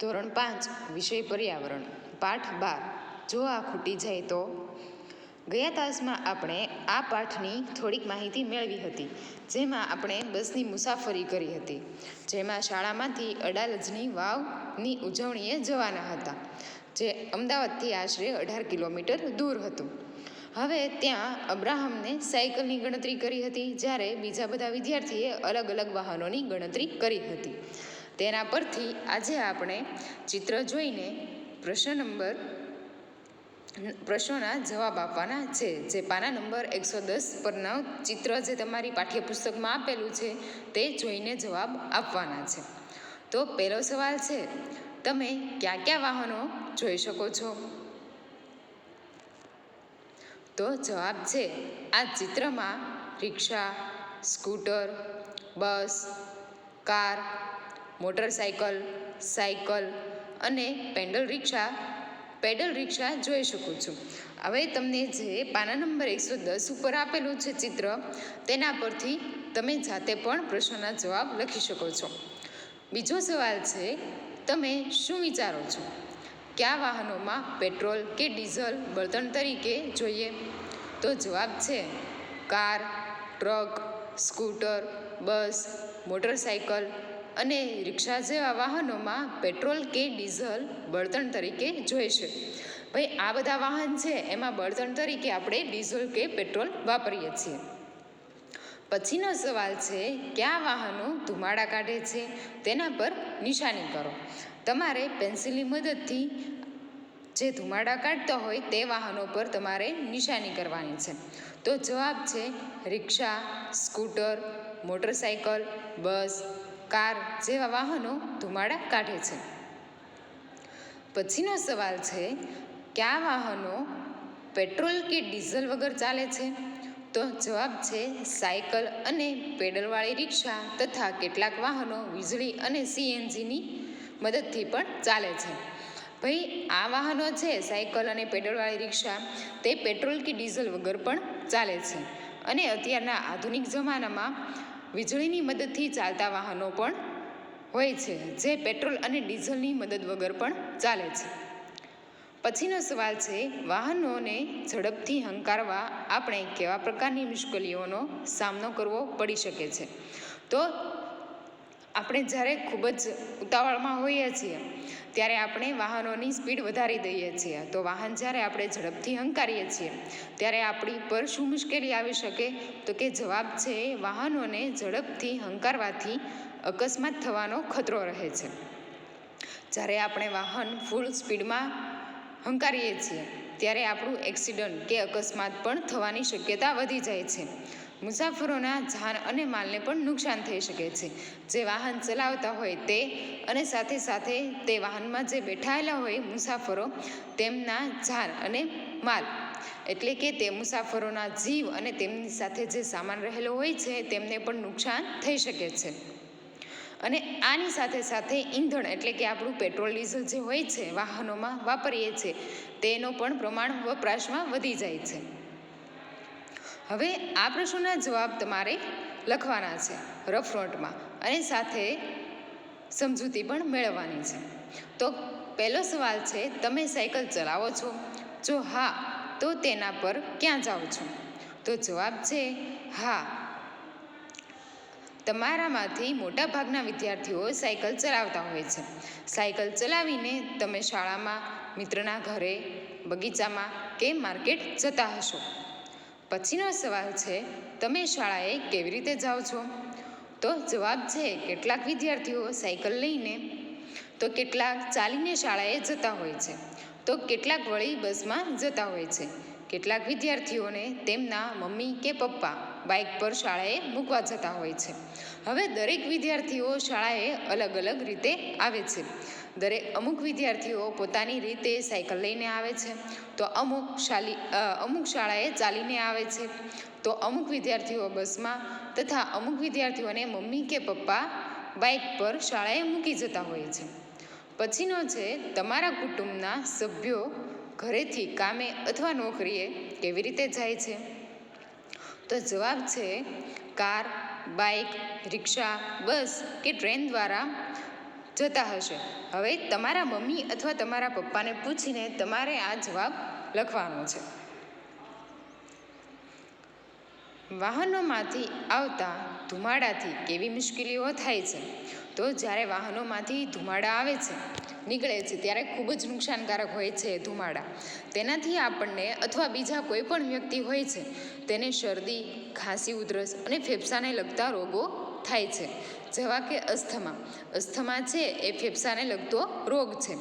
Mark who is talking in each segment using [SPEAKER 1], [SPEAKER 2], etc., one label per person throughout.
[SPEAKER 1] ધોરણ પાંચ, વિષય પર્યાવરણ, પાઠ બાર. જો આ ખૂટી જાય તો? ગયા તાસમાં આપણે આ પાઠની થોડીક માહિતી મેળવી હતી, જેમાં આપણે બસની મુસાફરી કરી હતી, જેમાં શાળામાંથી અડાલજની વાવની ઉજવણીએ જવાના હતા, જે અમદાવાદથી આશરે અઢાર કિલોમીટર દૂર હતું. હવે ત્યાં અબ્રાહમને સાયકલની ગણતરી કરી હતી, જ્યારે બીજા બધા વિદ્યાર્થીએ અલગ અલગ વાહનોની ગણતરી કરી હતી. તેના પરથી આજે આપણે ચિત્ર જોઈને પ્રશ્ન નંબર, પ્રશ્નોના જવાબ આપવાના છે. જે પાના નંબર એકસો દસ પરના ચિત્ર જે તમારી પાઠ્યપુસ્તકમાં આપેલું છે, તે જોઈને જવાબ આપવાના છે. તો પહેલો સવાલ છે, તમે ક્યાં ક્યાં વાહનો જોઈ શકો છો? તો જવાબ છે, આ ચિત્રમાં રિક્ષા, scooter, bus, car motorcycle, cycle અને પેન્ડલ રિક્ષા, પેડલ રિક્ષા જોઈ શકું છું. હવે તમને જે પાના નંબર એકસો દસ ઉપર આપેલું છે ચિત્ર, તેના પરથી તમે જાતે પણ પ્રશ્નના જવાબ લખી શકો છો. બીજો સવાલ છે, તમે શું વિચારો છો? કયા વાહનોમાં પેટ્રોલ કે ડીઝલ બળતણ તરીકે જોઈએ? તો જવાબ છે, car, truck, scooter, bus, motorcycle અને રિક્ષા જેવા વાહનોમાં પેટ્રોલ કે ડીઝલ બળતણ તરીકે જોઈશે ભાઈ આ બધા વાહન છે, એમાં બળતણ તરીકે આપણે ડીઝલ કે પેટ્રોલ વાપરીએ છીએ. પછીનો સવાલ છે, કયા વાહનો ધુમાડા કાઢે છે, તેના પર નિશાની કરો. તમારે પેન્સિલની મદદથી જે ધુમાડા કાઢતા હોય તે વાહનો પર તમારે નિશાની કરવાની છે. તો જવાબ છે, rickshaw, scooter motorcycle bus car જેવા વાહનો ધુમાડા કાઢે છે. પછીનો સવાલ છે, કયા વાહનો પેટ્રોલ કે ડીઝલ વગર ચાલે છે? તો જવાબ છે, સાયકલ અને પેડલવાળી રિક્ષા તથા કેટલાક વાહનો વીજળી અને સીએનજીની મદદથી પણ ચાલે છે. ભાઈ, આ વાહનો છે, સાયકલ અને પેડલવાળી રિક્ષા, તે પેટ્રોલ કે ડીઝલ વગર પણ ચાલે છે. અને અત્યારના આધુનિક જમાનામાં વીજળીની મદદથી ચાલતા વાહનો પણ હોય છે, જે પેટ્રોલ અને ડીઝલની મદદ વગર પણ ચાલે છે. પછીનો સવાલ છે, વાહનોને ઝડપથી હંકારવા આપણે કેવા પ્રકારની મુશ્કેલીઓનો સામનો કરવો પડી શકે છે? તો આપણે જ્યારે ખૂબ જ ઉતાવળમાં હોઈએ છીએ, ત્યારે આપણે વાહનોની સ્પીડ વધારી દઈએ છીએ. તો વાહન જ્યારે આપણે ઝડપથી હંકારીએ છીએ, ત્યારે આપણી પર શું મુશ્કેલી આવી શકે? તો કે જવાબ છે વાહનોને ઝડપથી હંકારવાથી અકસ્માત થવાનો ખતરો રહે છે. જ્યારે આપણે વાહન ફૂલ સ્પીડમાં હંકારીએ છીએ, ત્યારે આપણું એક્સિડન્ટ કે અકસ્માત પણ થવાની શક્યતા વધી જાય છે. મુસાફરોના જાન અને માલને પણ નુકસાન થઈ શકે છે. જે વાહન ચલાવતા હોય તે અને સાથે સાથે તે વાહનમાં જે બેઠાયેલા હોય મુસાફરો, તેમના જાન અને માલ. એટલે કે તે મુસાફરોના જીવ અને તેમની સાથે જે સામાન રહેલો હોય છે, તેમને પણ નુકસાન થઈ શકે છે. અને આની સાથે સાથે ઈંધણ એટલે કે આપણું પેટ્રોલ, ડીઝલ જે હોય છે, વાહનોમાં વાપરીએ છીએ, તેનો પણ પ્રમાણ વપરાશમાં વધી જાય છે. હવે આ પ્રશ્નોના જવાબ તમારે લખવાના છે રફ અને સાથે સમજૂતી પણ મેળવવાની છે. તો પહેલો સવાલ છે, તમે સાયકલ ચલાવો છો? જો હા, તો તેના પર ક્યાં જાઓ છો? તો જવાબ છે, હા. તમારામાંથી મોટાભાગના વિદ્યાર્થીઓ સાયકલ ચલાવતા હોય છે. સાયકલ ચલાવીને તમે શાળામાં, મિત્રના ઘરે, બગીચામાં કે માર્કેટ જતા હશો. પછીનો સવાલ છે, તમે શાળાએ કેવી રીતે જાઓ છો? તો જવાબ છે, કેટલાક વિદ્યાર્થીઓ સાયકલ લઈને, તો કેટલાક ચાલીને શાળાએ જતા હોય છે, તો કેટલાક વળી બસમાં જતા હોય છે, કેટલાક વિદ્યાર્થીઓને તેમના મમ્મી કે પપ્પા બાઇક પર શાળાએ મૂકવા જતા હોય છે. હવે દરેક વિદ્યાર્થીઓ શાળાએ અલગ અલગ રીતે આવે છે. દરેક અમુક વિદ્યાર્થીઓ પોતાની રીતે સાયકલ લઈને આવે છે. તો અમુક શાલી અમુક શાળાએ ચાલીને આવે છે. તો અમુક વિદ્યાર્થીઓ બસમાં તથા અમુક વિદ્યાર્થીઓને મમ્મી કે પપ્પા બાઇક પર શાળાએ મૂકી જતા હોય છે. પછીનો છે, તમારા કુટુંબના સભ્યો ઘરેથી કામે અથવા નોકરીએ કેવી રીતે જાય છે? તો જવાબ છે કાર, બાઇક, રિક્ષા, બસ કે ટ્રેન દ્વારા જતા હશે. હવે તમારા મમ્મી અથવા તમારા પપ્પાને પૂછીને તમારે આ જવાબ લખવાનો છે. વાહનોમાંથી આવતા ધુમાડાથી કેવી મુશ્કેલીઓ થાય છે? તો જ્યારે વાહનોમાંથી ધુમાડા આવે છે, નીકળે છે, ત્યારે ખૂબ જ નુકસાનકારક હોય છે ધુમાડા. તેનાથી આપણને અથવા બીજા કોઈ પણ વ્યક્તિ હોય છે, તેને શરદી, ખાંસી, ઉધરસ અને ફેફસાને લગતા રોગો થાય છે. જેવા કે અસ્થમા. અસ્થમા છે એ ફેફસાને લગતો રોગ છે.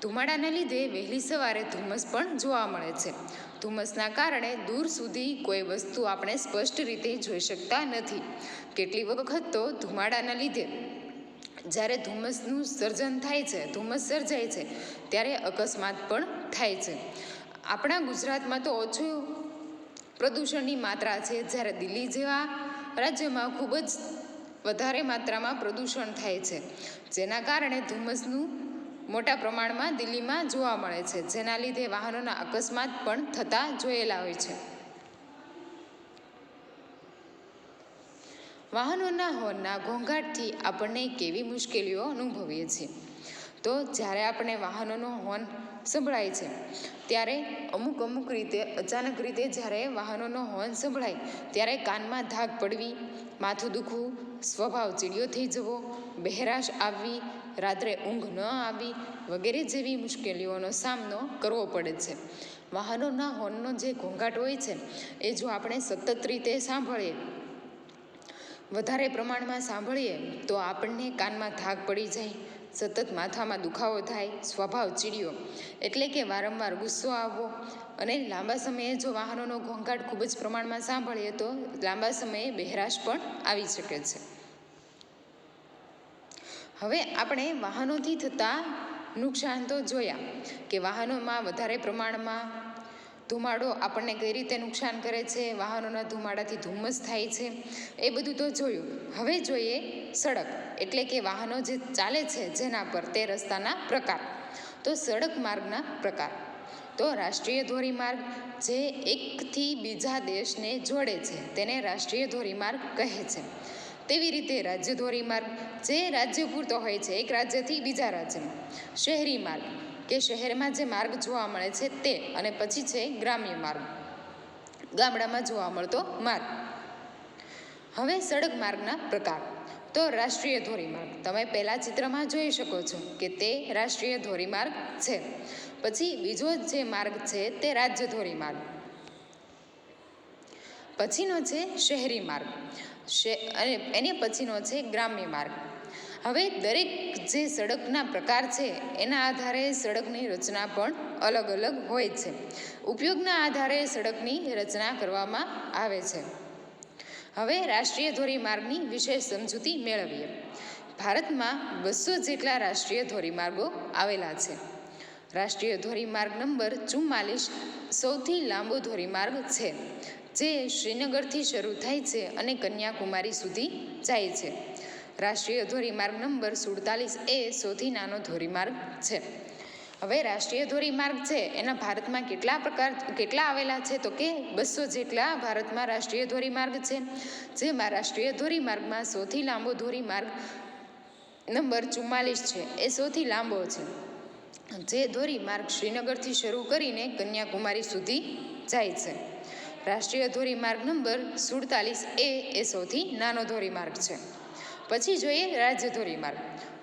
[SPEAKER 1] ધુમાડાને લીધે વહેલી સવારે ધુમ્મસ પણ જોવા મળે છે. ધુમ્મસના કારણે દૂર સુધી કોઈ વસ્તુ આપણે સ્પષ્ટ રીતે જોઈ શકતા નથી. કેટલી વખત તો ધુમાડાના લીધે જ્યારે ધુમ્મસનું સર્જન થાય છે, ધુમ્મસ સર્જાય છે, ત્યારે અકસ્માત પણ થાય છે. આપણા ગુજરાતમાં તો ઓછું પ્રદૂષણની માત્રા છે. જ્યારે દિલ્હી જેવા રાજ્યમાં ખૂબ જ વધારે માત્રામાં પ્રદૂષણ થાય છે. જેના કારણે ધુમ્મસનું મોટા પ્રમાણમાં દિલ્હીમાં જોવા મળે છે. જેના લીધે વાહનોના અકસ્માત પણ થતા જોયેલા હોય છે. વાહનોના હોર્નના ઘોંઘાટથી આપણને કેવી મુશ્કેલીઓ અનુભવીએ છીએ. તો જ્યારે આપણે વાહનોનો હોર્ન સંભળાય છે, ત્યારે અમુક અમુક રીતે, અચાનક રીતે જ્યારે વાહનોનો હોર્ન સંભળાય, ત્યારે કાનમાં ધાક પડવી, માથું દુખવું, સ્વભાવ ચીડિયો થઈ જવો, બહેરાશ આવવી, રાત્રે ઊંઘ ન આવી વગેરે જેવી મુશ્કેલીઓનો સામનો કરવો પડે છે. વાહનોના હોર્નનો જે ઘોંઘાટ હોય છે, એ જો આપણે સતત રીતે સાંભળીએ, વધારે પ્રમાણમાં સાંભળીએ, તો આપણને કાનમાં થાક પડી જાય સતત માથામાં દુખાવો થાય, સ્વભાવ ચીડિયો, એટલે કે વારંવાર ગુસ્સો આવવો. અને લાંબા સમયે જો વાહનોનો ઘોંઘાટ ખૂબ જ પ્રમાણમાં સાંભળીએ તો લાંબા સમયે બહેરાશ પણ આવી શકે છે. હવે આપણે વાહનોથી થતા નુકસાન તો જોયા, કે વાહનોમાં વધારે પ્રમાણમાં ધુમાડો આપણને કઈ રીતે નુકસાન કરે છે, વાહનોના ધુમાડાથી ધુમ્મસ થાય છે, એ બધું તો જોયું. હવે જોઈએ સડક, એટલે કે વાહનો જે ચાલે છે જેના પર તે રસ્તાના પ્રકાર. તો સડક માર્ગના પ્રકાર. તો રાષ્ટ્રીય ધોરીમાર્ગ જે એકથી બીજા દેશને જોડે છે, તેને રાષ્ટ્રીય ધોરીમાર્ગ કહે છે. તેવી રીતે રાજ્ય ધોરીમાર્ગ જે રાજ્ય પૂરતો હોય છે, એક રાજ્યથી બીજા રાજ્યમાં. શહેરી માર્ગ. કે શહેરમાં જે માર્ગ જોવા મળે છે તે અને પછી છે ગ્રામ્ય માર્ગ. ગામડામાં જોવા મળતો માર્ગ. હવે સડક માર્ગના પ્રકાર. તો રાષ્ટ્રીય ધોરીમાર્ગ. તમે પહેલાં ચિત્રમાં જોઈ શકો છો કે તે રાષ્ટ્રીય ધોરીમાર્ગ છે. પછી બીજો જે માર્ગ છે તે રાજ્ય ધોરીમાર્ગ. પછીનો છે શહેરી માર્ગ. અને એને પછીનો છે ગ્રામ્ય માર્ગ. હવે દરેક જે સડકના પ્રકાર છે, એના આધારે સડકની રચના પણ અલગ અલગ હોય છે. ઉપયોગના આધારે સડકની રચના કરવામાં આવે છે. હવે રાષ્ટ્રીય ધોરીમાર્ગની વિશેષ સમજૂતી મેળવીએ. ભારતમાં બસો જેટલા રાષ્ટ્રીય ધોરીમાર્ગો આવેલા છે. રાષ્ટ્રીય ધોરીમાર્ગ નંબર ચુમ્માલીસ સૌથી લાંબો ધોરીમાર્ગ છે, જે શ્રીનગરથી શરૂ થાય છે અને કન્યાકુમારી સુધી જાય છે. રાષ્ટ્રીય ધોરીમાર્ગ નંબર સુડતાલીસ એ સૌથી નાનો ધોરીમાર્ગ છે. હવે રાષ્ટ્રીય ધોરીમાર્ગ છે, એના ભારતમાં કેટલા પ્રકાર, કેટલા આવેલા છે તો કે બસો જેટલા ભારતમાં રાષ્ટ્રીય ધોરીમાર્ગ છે. જેમાં રાષ્ટ્રીય ધોરીમાર્ગમાં સૌથી લાંબો ધોરીમાર્ગ નંબર ચુમ્માલીસ છે, એ સૌથી લાંબો છે. જે ધોરીમાર્ગ શ્રીનગરથી શરૂ કરીને કન્યાકુમારી સુધી જાય છે. રાષ્ટ્રીય ધોરીમાર્ગ નંબર સુડતાલીસ એ એ સૌથી નાનો ધોરીમાર્ગ છે. પછી જોઈએ રાજ્ય ધોરીમાર્ગ.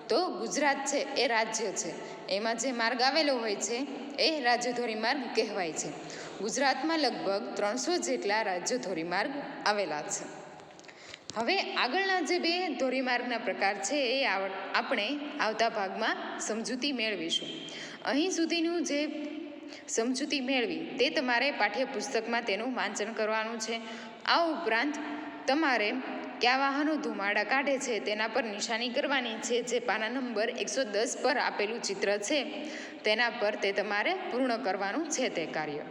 [SPEAKER 1] તો ગુજરાત છે એ રાજ્ય છે. એમાં જે માર્ગ આવેલો હોય છે, એ રાજ્ય ધોરીમાર્ગ કહેવાય છે. ગુજરાતમાં લગભગ ત્રણસો જેટલા રાજ્ય ધોરીમાર્ગ આવેલા છે. હવે આગળના જે બે ધોરીમાર્ગના પ્રકાર છે, એ આપણે આવતા ભાગમાં સમજૂતી મેળવીશું. અહીં સુધીનું જે સમજૂતી મેળવી, તે તમારે પાઠ્યપુસ્તકમાં તેનું વાંચન કરવાનું છે. આ ઉપરાંત તમારે કયા વાહનો ધુમાડા કાઢે છે તેના પર નિશાની કરવાની છે જે પાના નંબર એકસો દસ પર આપેલું ચિત્ર છે. તેના પર તે તમારે પૂર્ણ કરવાનું છે તે કાર્ય.